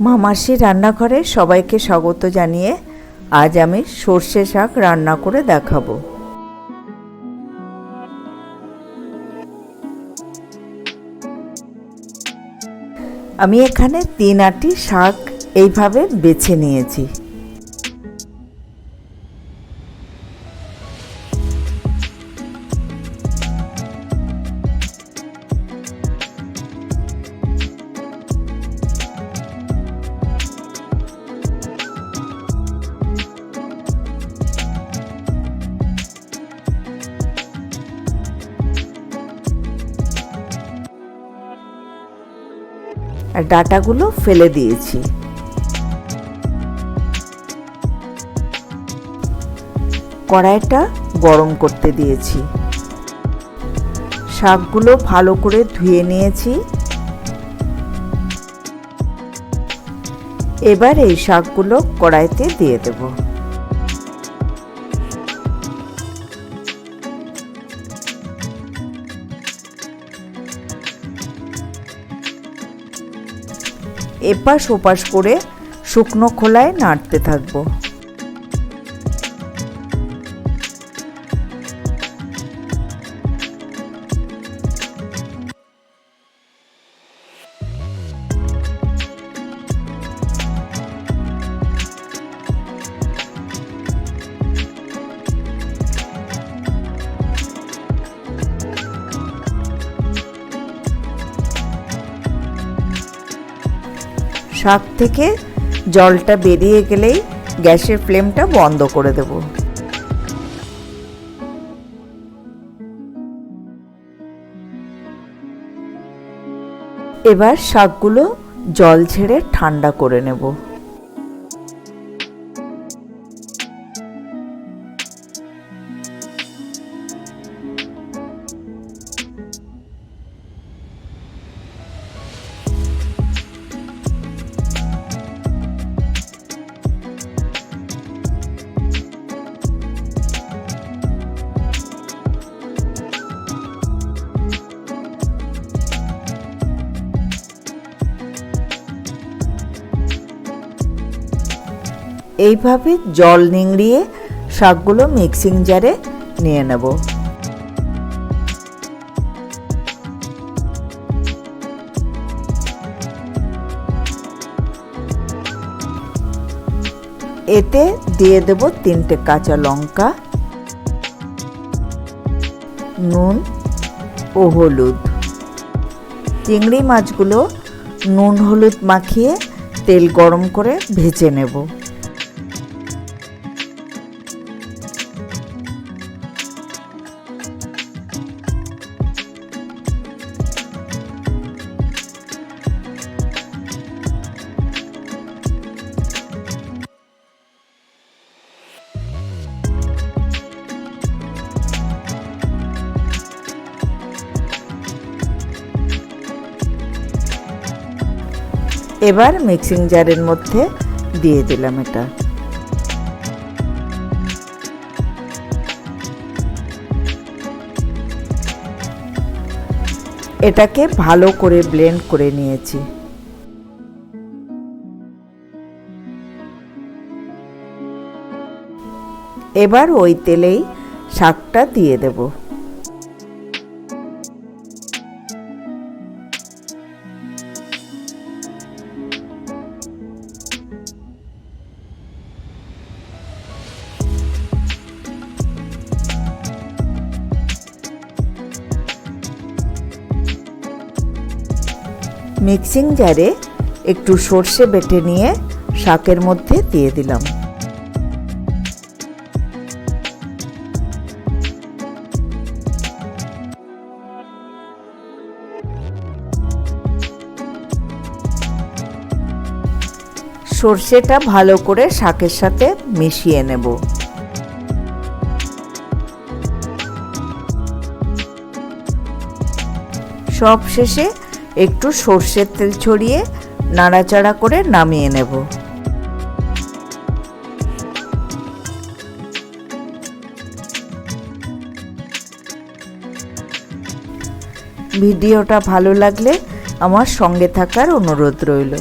মামাসির রান্নাঘরে সবাইকে স্বাগত জানিয়ে আজ আমি সর্ষে শাক রান্না করে দেখাবো। আমি এখানে তিন আটি শাক এইভাবে বেছে নিয়েছি। আর ডাটাগুলো ফেলে দিয়েছি। কড়াইটা গরম করতে দিয়েছি। শাকগুলো ভালো করে ধুয়ে নিয়েছি। এবার এই শাকগুলো কড়াইতে দিয়ে দেব। এপাশ ওপাশ করে শুকনো খোলায় নাড়তে থাকব। শাক থেকে জলটা বেরিয়ে গেলেই গ্যাসের ফ্লেমটা বন্ধ করে দেব। এবার শাকগুলো জল ছেড়ে ঠান্ডা করে নেব। এইভাবে জল নিংড়িয়ে শাকগুলো মিক্সিং জারে নিয়ে নেব। এতে দিয়ে দেব তিনটে কাঁচা লঙ্কা, নুন ও হলুদ। চিংড়ি মাছগুলো নুন হলুদ মাখিয়ে তেল গরম করে ভেজে নেব। এবার মিক্সিং জারের মধ্যে দিয়ে দিলাম এটা। এটাকে ভালো করে ব্লেন্ড করে নিয়েছি। এবার ওই তেলেই শাকটা দিয়ে দেবো। মিক্সিং জারে একটু সর্ষে বেটে নিয়ে শাকের মধ্যে দিয়ে দিলাম। সর্ষেটা ভালো করে শাকের সাথে মিশিয়ে নেব। সব শেষে একটু সর্ষের তেল ছড়িয়ে নাড়াচাড়া করে নামিয়ে নেব। ভিডিওটা ভালো লাগলে আমার সঙ্গে থাকার অনুরোধ রইল।